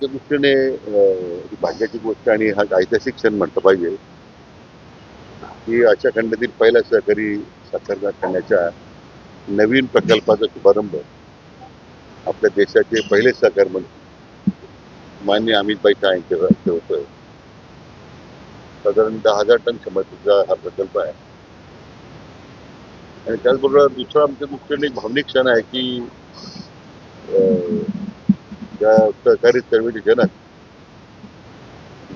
त्या दृष्टीने भाग्याची गोष्ट आणि हा ऐतिहासिक क्षण म्हटलं पाहिजे. की अशा खंडातील पहिला सहकारी साखर कारखान्याच्या नवीन प्रकल्पाचा शुभारंभ आपल्या देशाचे पहिले सहकार मंत्री मान्य अमितभाई शहा यांच्या हस्ते होतोय. साधारण दहा हजार टन क्षमतेचा हा प्रकल्प आहे. आणि त्याचबरोबर दुसरा आमच्या दृष्टीने एक भावनिक क्षण आहे की अं, त्या सहकारी चळवळीचे जनक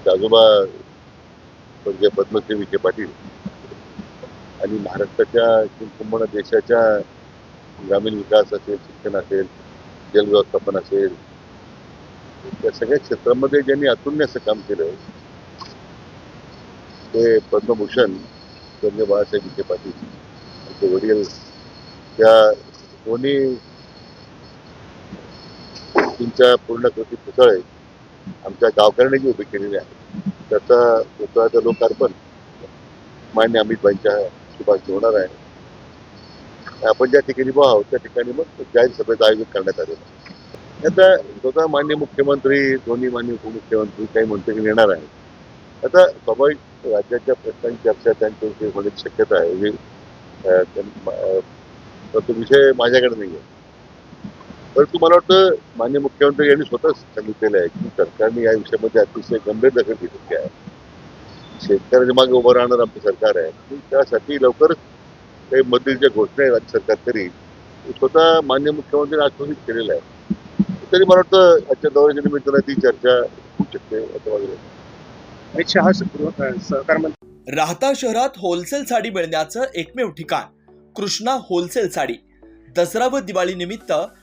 आजोबा स्वर्गीय पद्मश्री विखे पाटील आणि महाराष्ट्राच्या संपूर्ण देशाच्या ग्रामीण विकास असेल शिक्षण असेल जलव्यवस्थापन असेल या सगळ्या क्षेत्रामध्ये ज्यांनी अतुल्य असं काम केलं ते पद्मभूषण स्वर्गीय बाळासाहेब विखे पाटील त्यांचे वडील त्या दोन्ही गोष्टींच्या पूर्ण कृती पुतळे आमच्या गावकऱ्यांनी जी उभी केलेली आहे त्याचा पुतळ्याचं लोकार्पण मान्य अमितभाईंच्या सुभाष होणार आहे. आपण ज्या ठिकाणी उभा आहोत त्या ठिकाणी मग जाहीर सभेचं आयोजन करण्यात आलेलं आहे. आता स्वतः मान्य मुख्यमंत्री दोन्ही मान्य उपमुख्यमंत्री काही मंत्री येणार आहेत. आता स्वाभाविक राज्याच्या प्रश्नांची चर्चा त्यांच्याविषयी होण्याची शक्यता आहे. हे तर तो विषय माझ्याकडे नाही आहे परंतु मला वाटतं मान्य मुख्यमंत्री यांनी स्वतःच सांगितलेलं आहे की सरकारने या विषयामध्ये अतिशय गंभीर दखल घेतलेली आहे. शेतकऱ्याच्या मागे उभं राहणार आमचं सरकार आहे. त्यासाठी लवकरच काही मदतीच्या घोषणा राज्य सरकार करील हे स्वतः मान्य मुख्यमंत्र्यांनी आश्वासित केलेलं आहे. तरी मला वाटतं आजच्या दौऱ्याच्या निमित्तानं ती चर्चा होऊ शकते असं मत. अमित शहा सहकार मंत्री. राहता शहरात होलसेल साडी मिळण्याचं एकमेव ठिकाण कृष्णा होलसेल साडी. दसरा व दिवाळी निमित्त